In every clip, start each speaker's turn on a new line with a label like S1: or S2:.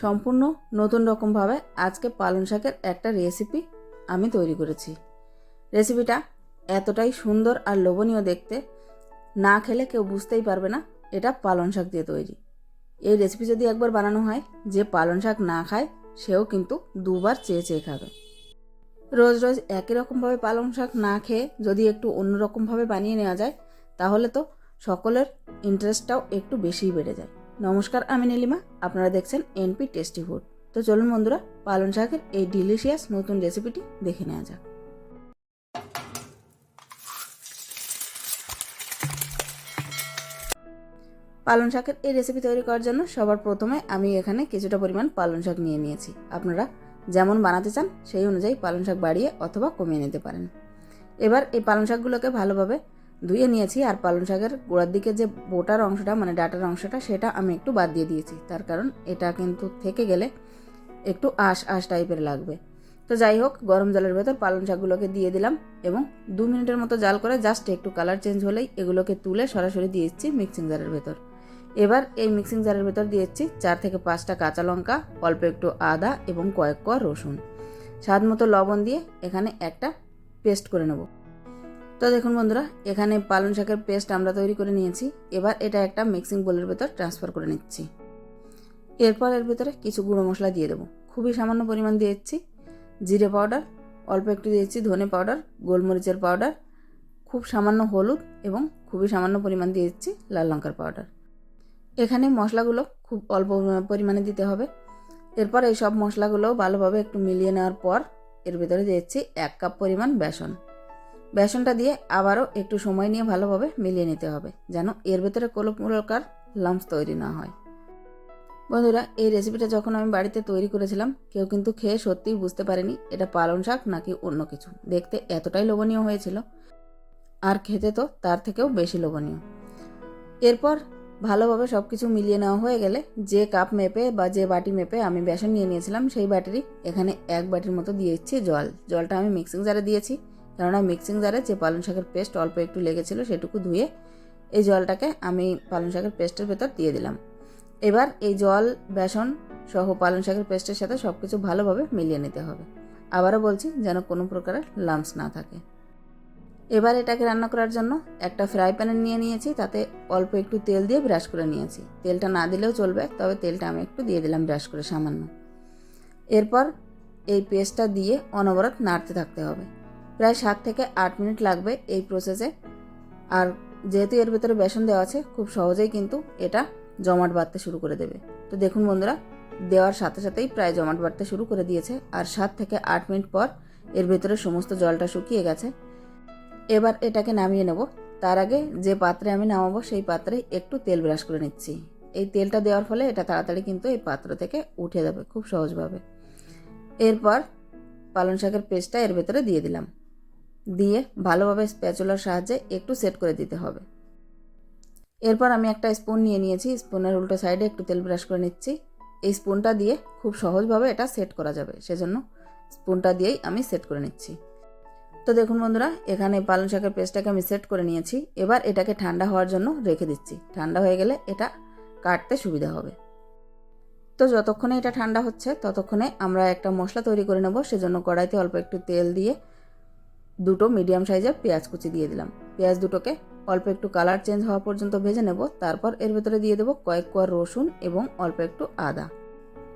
S1: সম্পূর্ণ নতুন রকমভাবে আজকে পালং শাকের একটা রেসিপি আমি তৈরি করেছি রেসিপিটা এতটাই সুন্দর আর লোভনীয় দেখতে না খেলে কেউ বুঝতেই পারবে না এটা পালং শাক দিয়ে তৈরি এই রেসিপি যদি একবার বানানো হয় যে পালং শাক না খায় সেও কিন্তু দুবার চেয়ে চেয়ে খাবে রোজ রোজ একই রকমভাবে পালং শাক না খেয়ে যদি একটু অন্যরকমভাবে বানিয়ে নেওয়া যায় তাহলে তো সকলের ইন্টারেস্টটাও একটু বেশিই বেড়ে যায় নমস্কার আমি নীলিমা আপনারা দেখছেন এনপি টেস্টি ফুড তো চলুন বন্ধুরা পালন শাকের এই ডিলিশিয়াস নতুন রেসিপিটি দেখে নেওয়া যাক পালন শাকের এই রেসিপি তৈরি করার জন্য সবার প্রথমে আমি এখানে কিছুটা পরিমাণ পালন শাক নিয়ে নিয়েছি আপনারা যেমন বানাতে চান সেই অনুযায়ী পালন শাক বাড়িয়ে অথবা কমিয়ে নিতে পারেন এবার এই পালং শাকগুলোকে ভালোভাবে ধুয়ে নিয়েছি আর পালং শাকের গোড়ার দিকে যে বোটার অংশটা মানে ডাটার অংশটা সেটা আমি একটু বাদ দিয়ে দিয়েছি তার কারণ এটা কিন্তু থেকে গেলে একটু আশ আশ টাইপের লাগবে তো যাই হোক গরম জলের ভেতর পালং শাকগুলোকে দিয়ে দিলাম এবং দু মিনিটের মতো জাল করে জাস্ট একটু কালার চেঞ্জ হলেই এগুলোকে তুলে সরাসরি দিয়ে দিচ্ছি মিক্সিং জারের ভেতর এবার এই মিক্সিং জারের ভেতর দিয়ে দিচ্ছি চার থেকে পাঁচটা কাঁচা লঙ্কা অল্প একটু আদা এবং কয়েক কোয়া রসুন স্বাদ মতো লবণ দিয়ে এখানে একটা পেস্ট করে নেবো তো দেখুন বন্ধুরা এখানে পালং শাকের পেস্ট আমরা তৈরি করে নিয়েছি এবার এটা একটা মিক্সিং বোলের ভেতর ট্রান্সফার করে নিচ্ছি এরপর এর ভেতরে কিছু গুঁড়ো মশলা দিয়ে দেবো খুবই সামান্য পরিমাণ দিয়েছি জিরে পাউডার অল্প একটু দিয়েছি ধনে পাউডার গোলমরিচের পাউডার খুব সামান্য হলুদ এবং খুবই সামান্য পরিমাণ দিয়েছি লাল লঙ্কার পাউডার এখানে মশলাগুলো খুব অল্প পরিমাণে দিতে হবে এরপর এই সব মশলাগুলো ভালোভাবে একটু মিলিয়ে নেওয়ার পর এর ভেতরে দিয়েছি এক কাপ পরিমাণ বেসন বেসনটা দিয়ে আবারও একটু সময় নিয়ে ভালোভাবে মিলিয়ে নিতে হবে যেন এর ভেতরে কোনো প্রকার তৈরি না হয় বন্ধুরা এই রেসিপিটা যখন আমি বাড়িতে তৈরি করেছিলাম কেউ কিন্তু খেয়ে সত্যিই বুঝতে পারেনি এটা পালং শাক নাকি অন্য কিছু দেখতে এতটাই লোভনীয় হয়েছিল আর খেতে তো তার থেকেও বেশি লোভনীয় এরপর ভালোভাবে সব কিছু মিলিয়ে নেওয়া হয়ে গেলে যে কাপ মেপে বা যে বাটি মেপে আমি বেসন নিয়ে নিয়েছিলাম সেই বাটিরই এখানে এক বাটির মতো দিয়েছি জল জলটা আমি মিক্সিং জারে দিয়েছি কেননা মিক্সিং জারে যে পালং শাকের পেস্ট অল্প একটু লেগেছিল সেটুকু ধুয়ে এই জলটাকে আমি পালং শাকের পেস্টের ভেতর দিয়ে দিলাম এবার এই জল বেসন সহ পালং শাকের পেস্টের সাথে সব কিছু ভালোভাবে মিলিয়ে নিতে হবে আবারও বলছি যেন কোনো প্রকারের লাম্পস না থাকে এবার এটাকে রান্না করার জন্য একটা ফ্রাই প্যানে নিয়ে নিয়েছি তাতে অল্প একটু তেল দিয়ে ব্রাশ করে নিয়েছি তেলটা না দিলেও চলবে তবে তেলটা আমি একটু দিয়ে দিলাম ব্রাশ করে সামান্য এরপর এই পেস্টটা দিয়ে অনবরত নাড়তে থাকতে হবে প্রায় সাত থেকে আট মিনিট লাগবে এই প্রসেসে আর যেহেতু এর ভেতরে বেসন দেওয়া আছে খুব সহজেই কিন্তু এটা জমাট বাড়তে শুরু করে দেবে তো দেখুন বন্ধুরা দেওয়ার সাথে সাথেই প্রায় জমাট বাড়তে শুরু করে দিয়েছে আর সাত থেকে আট মিনিট পর এর ভেতরে সমস্ত জলটা শুকিয়ে গেছে এবার এটাকে নামিয়ে নেব তার আগে যে পাত্রে আমি নামাবো সেই পাত্রে একটু তেল ব্রাশ করে নিচ্ছি এই তেলটা দেওয়ার ফলে এটা তাড়াতাড়ি কিন্তু এই পাত্র থেকে উঠে যাবে খুব সহজভাবে এরপর পালং শাকের পেস্টটা এর ভেতরে দিয়ে দিলাম দিয়ে ভালোভাবে স্প্যাচুলার সাহায্যে একটু সেট করে দিতে হবে এরপর আমি একটা স্পুন নিয়ে নিয়েছি স্পুনের উল্টো সাইডে একটু তেল ব্রাশ করে নিচ্ছি এই স্পুনটা দিয়ে খুব সহজভাবে এটা সেট করা যাবে সেজন্য স্পুনটা দিয়েই আমি সেট করে নিচ্ছি তো দেখুন বন্ধুরা এখানে পালং শাকের পেস্টটাকে আমি সেট করে নিয়েছি এবার এটাকে ঠান্ডা হওয়ার জন্য রেখে দিচ্ছি ঠান্ডা হয়ে গেলে এটা কাটতে সুবিধা হবে তো যতক্ষণে এটা ঠান্ডা হচ্ছে ততক্ষণে আমরা একটা মশলা তৈরি করে নেব সেজন্য কড়াইতে অল্প একটু তেল দিয়ে দুটো মিডিয়াম সাইজের পেঁয়াজ কুচি দিয়ে দিলাম পেঁয়াজ দুটোকে অল্প একটু কালার চেঞ্জ হওয়া পর্যন্ত ভেজে নেব তারপর এর ভেতরে দিয়ে দেবো কয়েক কোয়া রসুন এবং অল্প একটু আদা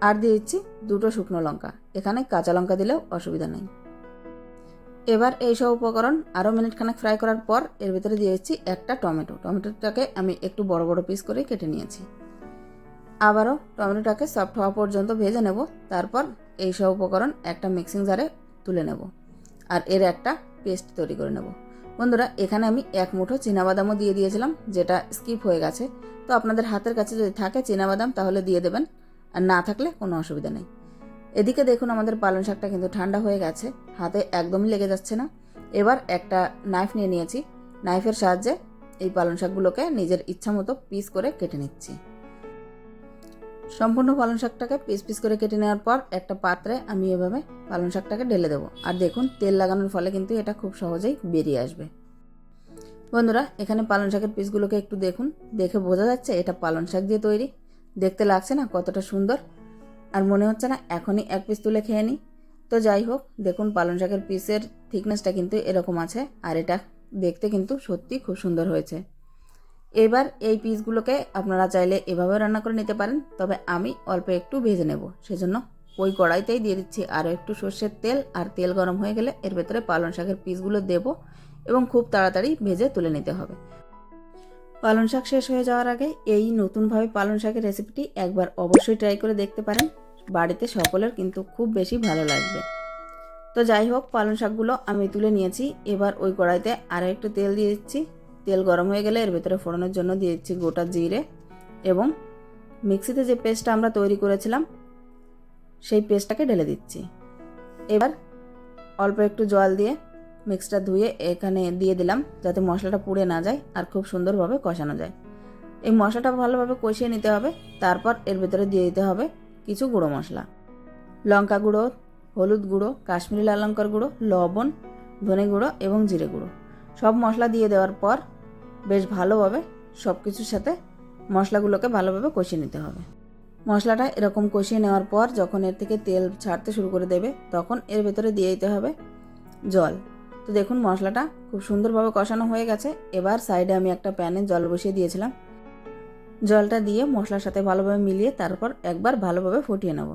S1: আর দিয়ে দিচ্ছি দুটো শুকনো লঙ্কা এখানে কাঁচা লঙ্কা দিলেও অসুবিধা নেই এবার এই সব উপকরণ আরও মিনিটখানেক ফ্রাই করার পর এর ভেতরে দিয়ে দিচ্ছি একটা টমেটো টমেটোটাকে আমি একটু বড় বড় পিস করে কেটে নিয়েছি আবারও টমেটোটাকে সফট হওয়া পর্যন্ত ভেজে নেব তারপর এই সব উপকরণ একটা মিক্সিং জারে তুলে নেবো আর এর একটা পেস্ট তৈরি করে নেব বন্ধুরা এখানে আমি এক মুঠো বাদামও দিয়ে দিয়েছিলাম যেটা স্কিপ হয়ে গেছে তো আপনাদের হাতের কাছে যদি থাকে বাদাম তাহলে দিয়ে দেবেন আর না থাকলে কোনো অসুবিধা নেই এদিকে দেখুন আমাদের পালং শাকটা কিন্তু ঠান্ডা হয়ে গেছে হাতে একদমই লেগে যাচ্ছে না এবার একটা নাইফ নিয়ে নিয়েছি নাইফের সাহায্যে এই পালং শাকগুলোকে নিজের ইচ্ছা মতো পিস করে কেটে নিচ্ছি সম্পূর্ণ পালং শাকটাকে পিস পিস করে কেটে নেওয়ার পর একটা পাত্রে আমি এভাবে পালং শাকটাকে ঢেলে দেবো আর দেখুন তেল লাগানোর ফলে কিন্তু এটা খুব সহজেই বেরিয়ে আসবে বন্ধুরা এখানে পালং শাকের পিসগুলোকে একটু দেখুন দেখে বোঝা যাচ্ছে এটা পালং শাক দিয়ে তৈরি দেখতে লাগছে না কতটা সুন্দর আর মনে হচ্ছে না এখনই এক পিস তুলে খেয়ে নিই তো যাই হোক দেখুন পালং শাকের পিসের থিকনেসটা কিন্তু এরকম আছে আর এটা দেখতে কিন্তু সত্যি খুব সুন্দর হয়েছে এবার এই পিসগুলোকে আপনারা চাইলে এভাবে রান্না করে নিতে পারেন তবে আমি অল্প একটু ভেজে নেব সেজন্য ওই কড়াইতেই দিয়ে দিচ্ছি আরও একটু সর্ষের তেল আর তেল গরম হয়ে গেলে এর ভেতরে পালং শাকের পিসগুলো দেব এবং খুব তাড়াতাড়ি ভেজে তুলে নিতে হবে পালং শাক শেষ হয়ে যাওয়ার আগে এই নতুনভাবে পালং শাকের রেসিপিটি একবার অবশ্যই ট্রাই করে দেখতে পারেন বাড়িতে সকলের কিন্তু খুব বেশি ভালো লাগবে তো যাই হোক পালং শাকগুলো আমি তুলে নিয়েছি এবার ওই কড়াইতে আরও একটু তেল দিয়ে দিচ্ছি তেল গরম হয়ে গেলে এর ভেতরে ফোড়ানোর জন্য দিয়েছি গোটা জিরে এবং মিক্সিতে যে পেস্টটা আমরা তৈরি করেছিলাম সেই পেস্টটাকে ঢেলে দিচ্ছি এবার অল্প একটু জল দিয়ে মিক্সটা ধুয়ে এখানে দিয়ে দিলাম যাতে মশলাটা পুড়ে না যায় আর খুব সুন্দরভাবে কষানো যায় এই মশলাটা ভালোভাবে কষিয়ে নিতে হবে তারপর এর ভেতরে দিয়ে দিতে হবে কিছু গুঁড়ো মশলা লঙ্কা গুঁড়ো হলুদ গুঁড়ো কাশ্মীরি লাল লঙ্কার গুঁড়ো লবণ ধনে গুঁড়ো এবং জিরে গুঁড়ো সব মশলা দিয়ে দেওয়ার পর বেশ ভালোভাবে সব কিছুর সাথে মশলাগুলোকে ভালোভাবে কষিয়ে নিতে হবে মশলাটা এরকম কষিয়ে নেওয়ার পর যখন এর থেকে তেল ছাড়তে শুরু করে দেবে তখন এর ভেতরে দিয়ে দিতে হবে জল তো দেখুন মশলাটা খুব সুন্দরভাবে কষানো হয়ে গেছে এবার সাইডে আমি একটা প্যানে জল বসিয়ে দিয়েছিলাম জলটা দিয়ে মশলার সাথে ভালোভাবে মিলিয়ে তারপর একবার ভালোভাবে ফুটিয়ে নেব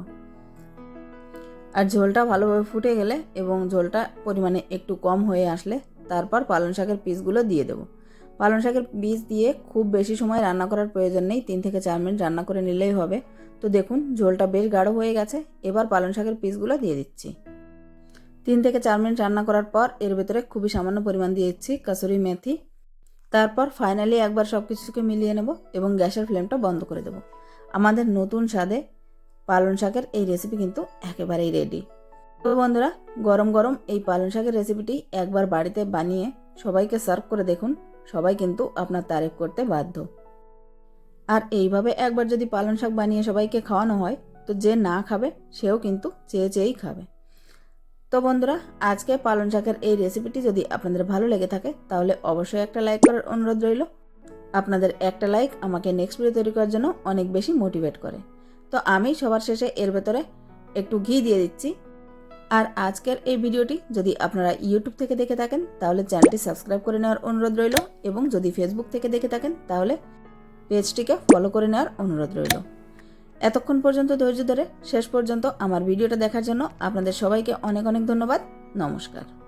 S1: আর ঝোলটা ভালোভাবে ফুটে গেলে এবং ঝোলটা পরিমাণে একটু কম হয়ে আসলে তারপর পালং শাকের পিসগুলো দিয়ে দেবো পালং শাকের বীজ দিয়ে খুব বেশি সময় রান্না করার প্রয়োজন নেই তিন থেকে চার মিনিট রান্না করে নিলেই হবে তো দেখুন ঝোলটা বেশ গাঢ় হয়ে গেছে এবার পালং শাকের পিসগুলো দিয়ে দিচ্ছি তিন থেকে চার মিনিট রান্না করার পর এর ভেতরে খুবই সামান্য পরিমাণ দিয়েছি কাসুরি মেথি তারপর ফাইনালি একবার সব কিছুকে মিলিয়ে নেব এবং গ্যাসের ফ্লেমটা বন্ধ করে দেব আমাদের নতুন স্বাদে পালং শাকের এই রেসিপি কিন্তু একেবারেই রেডি তো বন্ধুরা গরম গরম এই পালং শাকের রেসিপিটি একবার বাড়িতে বানিয়ে সবাইকে সার্ভ করে দেখুন সবাই কিন্তু আপনার তারিফ করতে বাধ্য আর এইভাবে একবার যদি পালং শাক বানিয়ে সবাইকে খাওয়ানো হয় তো যে না খাবে সেও কিন্তু চেয়ে চেয়েই খাবে তো বন্ধুরা আজকে পালং শাকের এই রেসিপিটি যদি আপনাদের ভালো লেগে থাকে তাহলে অবশ্যই একটা লাইক করার অনুরোধ রইল আপনাদের একটা লাইক আমাকে নেক্সট ভিডিও তৈরি করার জন্য অনেক বেশি মোটিভেট করে তো আমি সবার শেষে এর ভেতরে একটু ঘি দিয়ে দিচ্ছি আর আজকের এই ভিডিওটি যদি আপনারা ইউটিউব থেকে দেখে থাকেন তাহলে চ্যানেলটি সাবস্ক্রাইব করে নেওয়ার অনুরোধ রইল এবং যদি ফেসবুক থেকে দেখে থাকেন তাহলে পেজটিকে ফলো করে নেওয়ার অনুরোধ রইল এতক্ষণ পর্যন্ত ধৈর্য ধরে শেষ পর্যন্ত আমার ভিডিওটা দেখার জন্য আপনাদের সবাইকে অনেক অনেক ধন্যবাদ নমস্কার